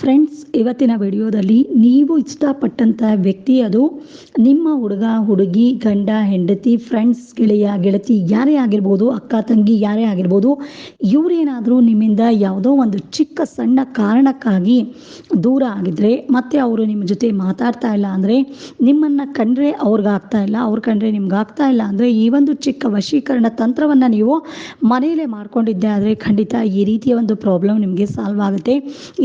Friends ಇವತ್ತಿನ ವಿಡಿಯೋದಲ್ಲಿ ನೀವು ಇಷ್ಟಪಟ್ಟಂಥ ವ್ಯಕ್ತಿ ಅದು. ನಿಮ್ಮ ಹುಡುಗ, ಹುಡುಗಿ, ಗಂಡ, ಹೆಂಡತಿ ಫ್ರೆಂಡ್ಸ್ ಗೆಳೆಯ, ಗೆಳತಿ ಯಾರೇ ಆಗಿರ್ಬೋದು, ಅಕ್ಕ, ತಂಗಿ ಯಾರೇ ಆಗಿರ್ಬೋದು, ಇವರೇನಾದರೂ ನಿಮ್ಮಿಂದ ಯಾವುದೋ ಒಂದು ಚಿಕ್ಕ, ಸಣ್ಣ ಕಾರಣಕ್ಕಾಗಿ ದೂರ ಆಗಿದ್ರೆ, ಮತ್ತೆ ಅವರು ನಿಮ್ಮ ಜೊತೆ ಮಾತಾಡ್ತಾ ಇಲ್ಲ ಅಂದರೆ, ನಿಮ್ಮನ್ನು ಕಂಡ್ರೆ ಅವ್ರಿಗಾಗ್ತಾ ಇಲ್ಲ, ಅವ್ರು ಕಂಡ್ರೆ ನಿಮ್ಗಾಗ್ತಾ ಇಲ್ಲ ಅಂದರೆ, ಈ ಒಂದು ಚಿಕ್ಕ ವಶೀಕರಣ ತಂತ್ರವನ್ನು ನೀವು ಮನೆಯಲ್ಲೇ ಮಾಡ್ಕೊಂಡಿದ್ದೆ ಆದರೆ ಖಂಡಿತ ಈ ರೀತಿಯ ಒಂದು ಪ್ರಾಬ್ಲಮ್ ನಿಮಗೆ ಸಾಲ್ವ್ ಆಗುತ್ತೆ.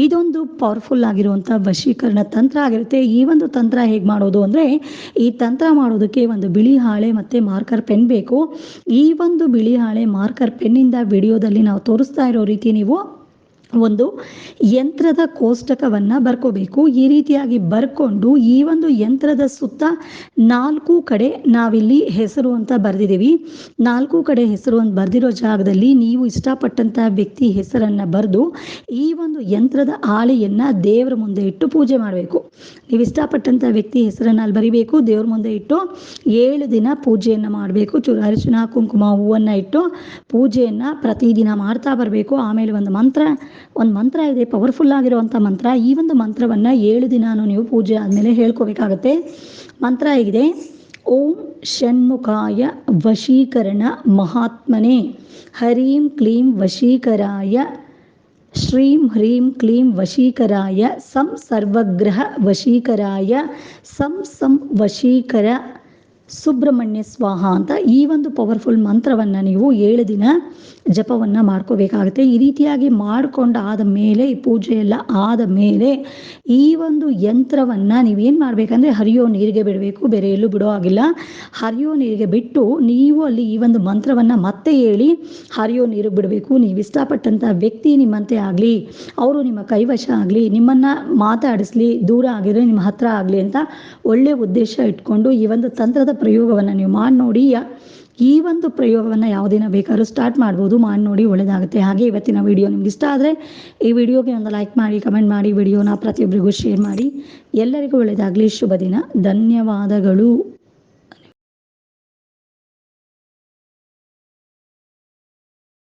ಇದೊಂದು ಪವರ್ಫುಲ್ ಆಗಿರುವಂಥ ವಶೀಕರಣ ತಂತ್ರ ಆಗಿರುತ್ತೆ. ಈ ಒಂದು ತಂತ್ರ ಹೇಗೆ ಮಾಡೋದು ಅಂದರೆ, ಈ ತಂತ್ರ ಮಾಡೋದಕ್ಕೆ ಒಂದು ಬಿಳಿ ಹಾಳೆ ಮತ್ತು ಮಾರ್ಕರ್ ಪೆನ್ ಬೇಕು. ಈ ಒಂದು ಬಿಳಿ ಹಾಳೆ ಮಾರ್ಕರ್ ಪೆನ್ನಿಂದ ವಿಡಿಯೋದಲ್ಲಿ ನಾವು ತೋರಿಸ್ತಾ ಇರೋ ರೀತಿ ನೀವು ಒಂದು ಯಂತ್ರದ ಕೋಷ್ಟಕವನ್ನು ಬರ್ಕೋಬೇಕು. ಈ ರೀತಿಯಾಗಿ ಬರ್ಕೊಂಡು ಈ ಒಂದು ಯಂತ್ರದ ಸುತ್ತ ನಾಲ್ಕು ಕಡೆ ನಾವಿಲ್ಲಿ ಹೆಸರು ಅಂತ ಬರೆದಿದ್ದೀವಿ. ನಾಲ್ಕು ಕಡೆ ಹೆಸರು ಅಂತ ಬರೆದಿರೋ ಜಾಗದಲ್ಲಿ ನೀವು ಇಷ್ಟಪಟ್ಟಂತಹ ವ್ಯಕ್ತಿ ಹೆಸರನ್ನು ಬರೆದು ಈ ಒಂದು ಯಂತ್ರದ ಹಾಳೆಯನ್ನು ದೇವರ ಮುಂದೆ ಇಟ್ಟು ಪೂಜೆ ಮಾಡಬೇಕು. ನೀವು ಇಷ್ಟಪಟ್ಟಂಥ ವ್ಯಕ್ತಿ ಹೆಸರನ್ನು ಅಲ್ಲಿ ಬರಿಬೇಕು. ದೇವ್ರ ಮುಂದೆ ಇಟ್ಟು ಏಳು ದಿನ ಪೂಜೆಯನ್ನು ಮಾಡಬೇಕು. ಚೂರು ಅರಿಶಿನ, ಕುಂಕುಮ, ಹೂವನ್ನು ಇಟ್ಟು ಪೂಜೆಯನ್ನು ಪ್ರತಿದಿನ ಮಾಡ್ತಾ ಬರಬೇಕು. ಆಮೇಲೆ ಒಂದು ಮಂತ್ರ ಒಂದು ಮಂತ್ರ ಇದೆ ಪವರ್ಫುಲ್ ಆಗಿರುವಂಥ ಮಂತ್ರ. ಈ ಒಂದು ಮಂತ್ರವನ್ನು ಏಳು ದಿನಾನು ನೀವು ಪೂಜೆ ಆದಮೇಲೆ ಹೇಳ್ಕೋಬೇಕಾಗತ್ತೆ. ಮಂತ್ರ ಹೇಗಿದೆ? ಓಂ ಷಣ್ಮುಖಾಯ ವಶೀಕರಣ ಮಹಾತ್ಮನೇ. ಹರೀಂ ಕ್ಲೀಂ ವಶೀಕರಾಯ. ಶ್ರೀಂ ಹ್ರೀಂ ಕ್ಲೀಂ ವಶೀಕರಾಯ. ಸಂ ಸರ್ವಗ್ರಹ ವಶೀಕರಾಯ. ಸಂ ಸಂ ವಶೀಕರ ಸುಬ್ರಹ್ಮಣ್ಯ ಸ್ವಾಹ ಅಂತ ಈ ಒಂದು ಪವರ್ಫುಲ್ ಮಂತ್ರವನ್ನು ನೀವು ಏಳು ದಿನ ಜಪವನ್ನು ಮಾಡ್ಕೋಬೇಕಾಗುತ್ತೆ. ಈ ರೀತಿಯಾಗಿ ಮಾಡ್ಕೊಂಡ ಆದ ಮೇಲೆ, ಈ ಪೂಜೆ ಎಲ್ಲ ಆದ ಮೇಲೆ ಈ ಒಂದು ಯಂತ್ರವನ್ನು ನೀವೇನು ಮಾಡಬೇಕಂದ್ರೆ ಹರಿಯೋ ನೀರಿಗೆ ಬಿಡಬೇಕು. ಬೇರೆ ಎಲ್ಲೂ ಬಿಡೋ ಆಗಿಲ್ಲ ಹರಿಯೋ ನೀರಿಗೆ ಬಿಟ್ಟು ನೀವು ಅಲ್ಲಿ ಈ ಒಂದು ಮಂತ್ರವನ್ನು ಮತ್ತೆ ಹೇಳಿ ಹರಿಯೋ ನೀರು ಬಿಡಬೇಕು. ನೀವು ಇಷ್ಟಪಟ್ಟಂಥ ವ್ಯಕ್ತಿ ನಿಮ್ಮಂತೆ ಆಗಲಿ, ಅವರು ನಿಮ್ಮ ಕೈವಶ ಆಗಲಿ, ನಿಮ್ಮನ್ನು ಮಾತಾಡಿಸ್ಲಿ, ದೂರ ಆಗಿದ್ರೆ ನಿಮ್ಮ ಹತ್ರ ಆಗಲಿ ಅಂತ ಒಳ್ಳೆ ಉದ್ದೇಶ ಇಟ್ಕೊಂಡು ಈ ಒಂದು ತಂತ್ರದ ಪ್ರಯೋಗವನ್ನು ನೀವು ಮಾಡಿ ನೋಡಿ ಈ ಒಂದು ಪ್ರಯೋಗವನ್ನು ಯಾವುದಿನ ಬೇಕಾದ್ರೂ ಸ್ಟಾರ್ಟ್ ಮಾಡ್ಬೋದು. ಮಾಡಿ ನೋಡಿ ಒಳ್ಳೆಯದಾಗುತ್ತೆ ಹಾಗೆ ಇವತ್ತಿನ ವಿಡಿಯೋ ನಿಮ್ಗೆ ಇಷ್ಟ ಆದರೆ ಈ ವಿಡಿಯೋಗೆ ಒಂದು ಲೈಕ್ ಮಾಡಿ ಕಮೆಂಟ್ ಮಾಡಿ ವಿಡಿಯೋನ ಪ್ರತಿಯೊಬ್ಬರಿಗೂ ಶೇರ್ ಮಾಡಿ. ಎಲ್ಲರಿಗೂ ಒಳ್ಳೆಯದಾಗಲಿ ಶುಭ ದಿನ ಧನ್ಯವಾದಗಳು.